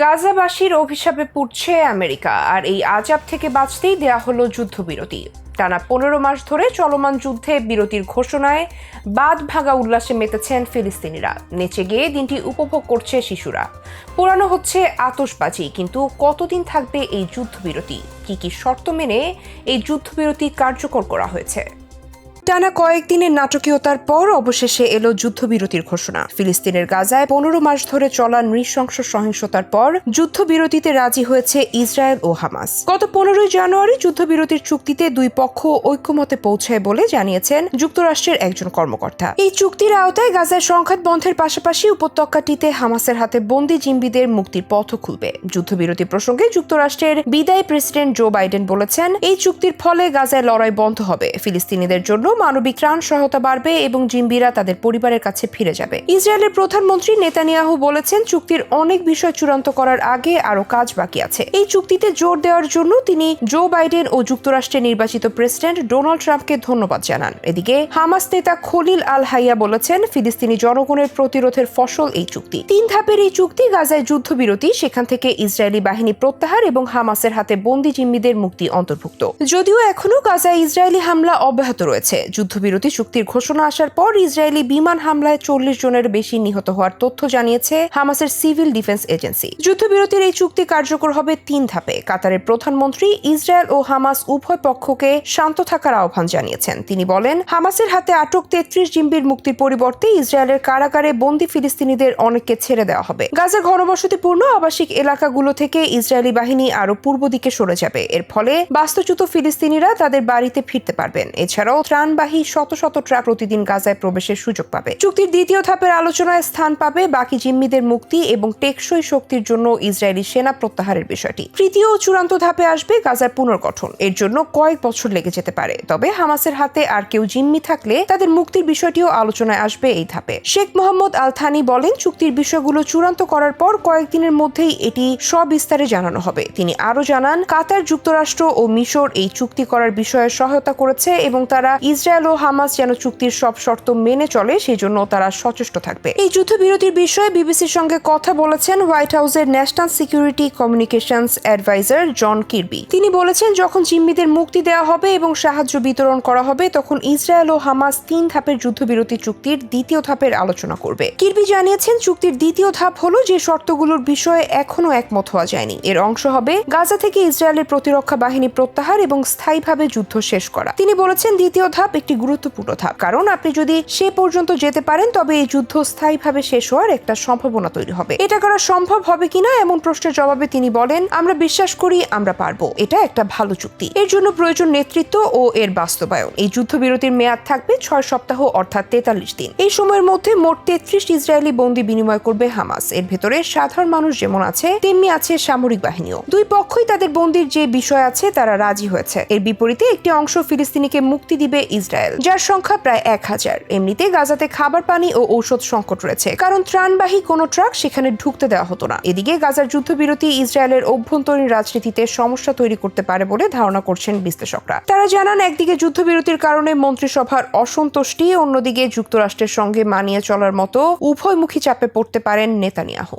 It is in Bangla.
গাজাবাসীর অভিশাপে পুড়ছে আমেরিকা, আর এই আজাব থেকে বাঁচতেই দেয়া হলো যুদ্ধবিরতি। টানা পনেরো মাস ধরে চলমান যুদ্ধে বিরতির ঘোষণায় বাদ ভাঙা উল্লাসে মেতেছেন ফিলিস্তিনিরা। নেচে গিয়ে দিনটি উপভোগ করছে শিশুরা। পুরানো হচ্ছে আতসবাজি কিন্তু কতদিন থাকবে এই যুদ্ধবিরতি? কি কি শর্ত মেনে এই যুদ্ধবিরতি কার্যকর করা হয়েছে? টানা কয়েকদিনের নাটকীয়তার পর অবশেষে এলো যুদ্ধবিরতির ঘোষণা। ফিলিস্তিনের গাজায় পনেরো মাস ধরে চলা নৃশংস সহিংসতার পর যুদ্ধবিরতিতে রাজি হয়েছে ইসরায়েল ও হামাস। গত পনেরোই জানুয়ারি যুদ্ধবিরতির চুক্তিতে দুই পক্ষ ঐক্যমতে পৌঁছায় বলে জানিয়েছেন যুক্তরাষ্ট্রের একজন কর্মকর্তা। এই চুক্তির আওতায় গাজায় সংঘাত বন্ধের পাশাপাশি উপত্যকাটিতে হামাসের হাতে বন্দি জিম্বিদের মুক্তির পথ খুলবে। যুদ্ধবিরতি প্রসঙ্গে যুক্তরাষ্ট্রের বিদায়ী প্রেসিডেন্ট জো বাইডেন বলেছেন, এই চুক্তির ফলে গাজায় লড়াই বন্ধ হবে। ফিলিস্তিনিদের জন্য মানবিক ত্রাণ সহায়তা বাড়বে এবং জিম্বিরা তাদের পরিবারের কাছে ফিরে যাবে। ইসরায়েলের প্রধানমন্ত্রী নেতানিয়াহু বলেছেন, চুক্তির অনেক বিষয় চূড়ান্ত করার আগে আরও কাজ বাকি আছে। এই চুক্তিতে জোর দেওয়ার জন্য তিনি জো বাইডেন ও যুক্তরাষ্ট্রের নির্বাচিত প্রেসিডেন্ট ডোনাল্ড ট্রাম্পকে ধন্যবাদ জানান। এদিকে, হামাস নেতা খলিল আল হাইয়া বলেছেন, ফিলিস্তিনি জনগণের প্রতিরোধের ফসল এই চুক্তি। তিন ধাপের এই চুক্তি গাজায় যুদ্ধবিরতি, সেখান থেকে ইসরায়েলি বাহিনী প্রত্যাহার এবং হামাসের হাতে বন্দি জিম্মিদের মুক্তি অন্তর্ভুক্ত। যদিও এখনও গাজায় ইসরায়েলি হামলা অব্যাহত রয়েছে যুদ্ধবিরতি চুক্তির ঘোষণা আসার পর ইসরায়েলি বিমান হামলায় চল্লিশ জনের বেশি নিহত হওয়ার তথ্য জানিয়েছে হামাসের সিভিল ডিফেন্স এজেন্সি। যুদ্ধবিরতির এই চুক্তি কার্যকর হবে তিন ধাপে। কাতারের প্রধানমন্ত্রী ইসরায়েল ও হামাস উভয় পক্ষকে শান্ত থাকার আহ্বান জানিয়েছেন। তিনি বলেন, হামাসের হাতে আটক তেত্রিশ জিম্বির মুক্তির পরিবর্তে ইসরায়েলের কারাগারে বন্দি ফিলিস্তিনিদের অনেককে ছেড়ে দেওয়া হবে। গাজা ঘনবসতিপূর্ণ আবাসিক এলাকাগুলো থেকে ইসরায়েলি বাহিনী আরও পূর্ব দিকে সরে যাবে। এর ফলে বাস্তুচ্যুত ফিলিস্তিনিরা তাদের বাড়িতে ফিরতে পারবেন। এছাড়াও ত্রাণবাহী শত শত ট্রাক প্রতিদিন গাজায় প্রবেশের সুযোগ পাবে। চুক্তির দ্বিতীয় ধাপের আলোচনায় স্থান পাবে বাকি জিম্মিদের মুক্তি এবং টেকসই শক্তির জন্য ইসরায়েলি সেনা প্রত্যাহারের বিষয়টি। তৃতীয় ও চূড়ান্ত ধাপে আসবে গাজার পুনর্গঠন। এর জন্য কয়েক বছর লেগে যেতে পারে। তবে হামাসের হাতে আর কেউ জিম্মি থাকলে তাদের মুক্তির বিষয়টিও আলোচনায় আসবে এই ধাপে। শেখ মোহাম্মদ আল থানি বলেন, চুক্তির বিষয়গুলো চূড়ান্ত করার পর কয়েকদিনের মধ্যেই এটি সবিস্তারে জানানো হবে। তিনি আরও জানান, কাতার যুক্তরাষ্ট্র ও মিশর এই চুক্তি করার বিষয়ে সহায়তা করেছে এবং তারা ইসরায়েল ও হামাস যেন চুক্তির সব শর্ত মেনে চলে, সেই জন্য তারা সচেষ্ট থাকবে। এই যুদ্ধবিরতির বিষয়ে বিবিসির সঙ্গে কথা বলেছেন হোয়াইট হাউসের National Security Communications Adviser John Kirby. তিনি বলেছেন, যখন জিম্মিদের মুক্তি দেওয়া হবে এবং সাহায্য বিতরণ করা হবে, তখন ইসরায়েল ও হামাস তিন ধাপের যুদ্ধবিরতি চুক্তির দ্বিতীয় ধাপের আলোচনা করবে। কিরবি জানিয়েছেন, চুক্তির দ্বিতীয় ধাপ হলো যে শর্তগুলোর বিষয়ে এখনও একমত হওয়া যায়নি। এর অংশ হবে গাজা থেকে ইসরায়েলের প্রতিরক্ষা বাহিনী প্রত্যাহার এবং স্থায়ীভাবে যুদ্ধ শেষ করা। তিনি বলেছেন, দ্বিতীয় ধাপ একটি গুরুত্বপূর্ণ ধাপ। কারণ আপনি যদি সে পর্যন্ত যেতে পারেন, তবে এই যুদ্ধ স্থায়ীভাবে শেষ হওয়ার একটা সম্ভাবনা তৈরি হবে। এটা করা সম্ভব হবে কিনা এমন প্রশ্নের জবাবে তিনি বলেন, আমরা বিশ্বাস করি আমরা পারব। এটা একটা ভালো চুক্তি। এর জন্য প্রয়োজন নেতৃত্ব ও এর বাস্তবায়ন। এই যুদ্ধবিরতির মেয়াদ থাকবে ছয় সপ্তাহ অর্থাৎ তেতাল্লিশ দিন। এই সময়ের মধ্যে মোট তেত্রিশ ইসরায়েলি বন্দি বিনিময় করবে হামাস। এর ভেতরে সাধারণ মানুষ যেমন আছে, তেমনি আছে সামরিক বাহিনীও। দুই পক্ষই তাদের বন্দির যে বিষয় আছে, তারা রাজি হয়েছে। এর বিপরীতে একটি অংশ ফিলিস্তিনিকে মুক্তি দিবে ইসরায়েল, যার সংখ্যা প্রায় এক হাজার। এমনিতে গাজাতে খাবার, পানি ও ঔষধ সংকট রয়েছে। কারণ ত্রাণবাহী কোনো ট্রাক সেখানে ঢুকতে দেওয়া হতো না। এদিকে গাজার যুদ্ধবিরতি ইসরায়েলের অভ্যন্তরীণ রাজনীতিতে সমস্যা তৈরি করতে পারে বলে ধারণা করছেন বিশ্লেষকরা। তারা জানান, একদিকে যুদ্ধবিরতির কারণে মন্ত্রিসভার অসন্তুষ্টি, অন্যদিকে যুক্তরাষ্ট্রের সঙ্গে মানিয়ে চলার মতো উভয়মুখী চাপে পড়তে পারেন নেতানিয়াহু।